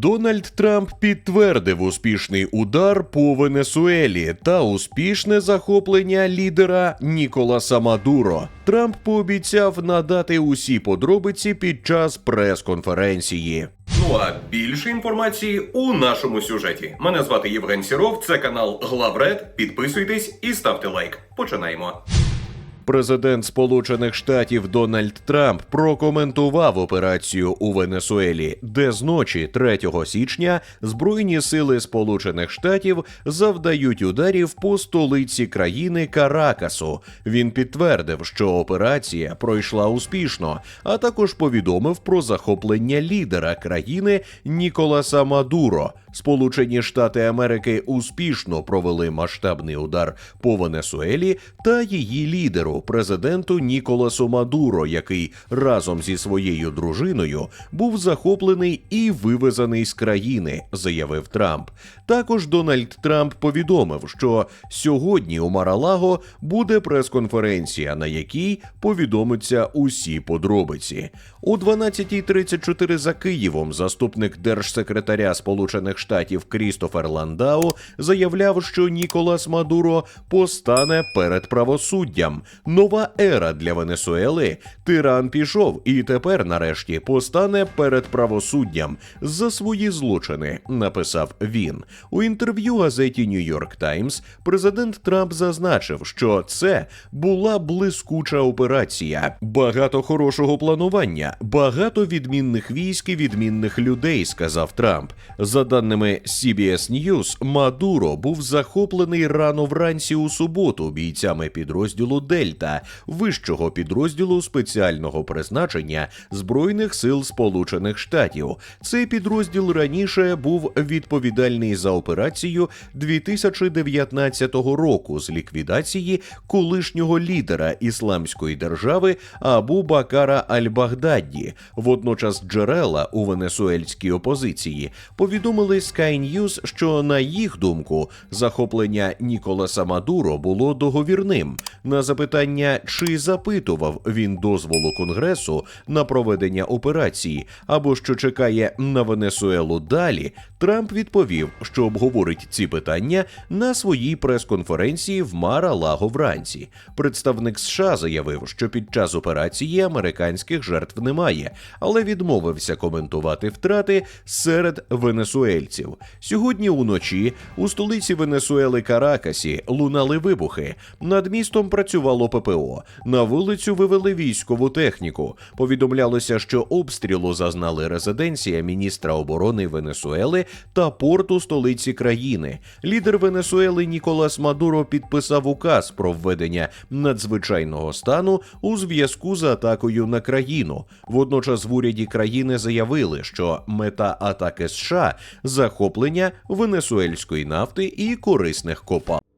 Дональд Трамп підтвердив успішний удар по Венесуелі та успішне захоплення лідера Ніколаса Мадуро. Трамп пообіцяв надати усі подробиці під час прес-конференції. Ну а більше інформації у нашому сюжеті. Мене звати Євген Сіров, це канал Главред. Підписуйтесь і ставте лайк. Починаємо. Президент Сполучених Штатів Дональд Трамп прокоментував операцію у Венесуелі, де зночі 3 січня Збройні сили Сполучених Штатів завдають ударів по столиці країни Каракасу. Він підтвердив, що операція пройшла успішно, а також повідомив про захоплення лідера країни Ніколаса Мадуро. Сполучені Штати Америки успішно провели масштабний удар по Венесуелі та її лідеру, президенту Ніколасу Мадуро, який разом зі своєю дружиною був захоплений і вивезений з країни, заявив Трамп. Також Дональд Трамп повідомив, що сьогодні у Маралаго буде прес-конференція, на якій повідомиться усі подробиці. У 12.34 за Києвом заступник держсекретаря Сполучених Штатів Крістофер Ландау заявляв, що Ніколас Мадуро постане перед правосуддям. Нова ера для Венесуели. Тиран пішов і тепер, нарешті, постане перед правосуддям за свої злочини. Написав він у інтерв'ю газеті Нью-Йорк Таймс. Президент Трамп зазначив, що це була блискуча операція, багато хорошого планування, багато відмінних військ і відмінних людей, сказав Трамп. За даними CBS News, Мадуро був захоплений рано вранці у суботу бійцями підрозділу Дельта, вищого підрозділу спеціального призначення Збройних сил Сполучених Штатів. Цей підрозділ раніше був відповідальний за операцію 2019 року з ліквідації колишнього лідера ісламської держави Абу Бакара Аль-Багдадді. Водночас джерела у венесуельській опозиції повідомили Sky News, що на їх думку захоплення Ніколаса Мадуро було договірним. На запитання, чи запитував він дозволу Конгресу на проведення операції, або що чекає на Венесуелу далі, Трамп відповів, що обговорить ці питання на своїй прес-конференції в Мара-Лаго вранці. Представник США заявив, що під час операції американських жертв немає, але відмовився коментувати втрати серед венесуельців. Сьогодні уночі у столиці Венесуели Каракасі лунали вибухи. Над містом працювало ППО. На вулицю вивели військову техніку. Повідомлялося, що обстрілу зазнали резиденція міністра оборони Венесуели та порту столиці країни. Лідер Венесуели Ніколас Мадуро підписав указ про введення надзвичайного стану у зв'язку з атакою на країну. Водночас в уряді країни заявили, що мета атаки США захоплення венесуельської нафти і корисних копалин.